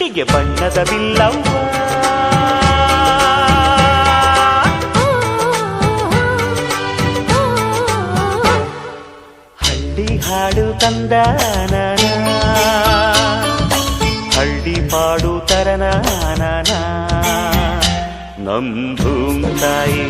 ಜುಟ್ಟಿಗೆ ಬಣ್ಣದ ಬಿಲ್ಲವ್ವ. ಹಳ್ಳಿ ಹಾಡು ತಂದ ಹಳ್ಳಿ ಪಾಡು ತರನಾನ ನಮ್ ಧೂಮ್ ತಾಯಿ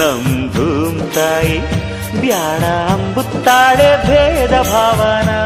ನಮ್ ಧೂಮ್ ತಾಯಿ, ಬ್ಯಾಡ ಅಂಬುತ್ತಾಳೆ ಭೇದ ಭಾವನಾ.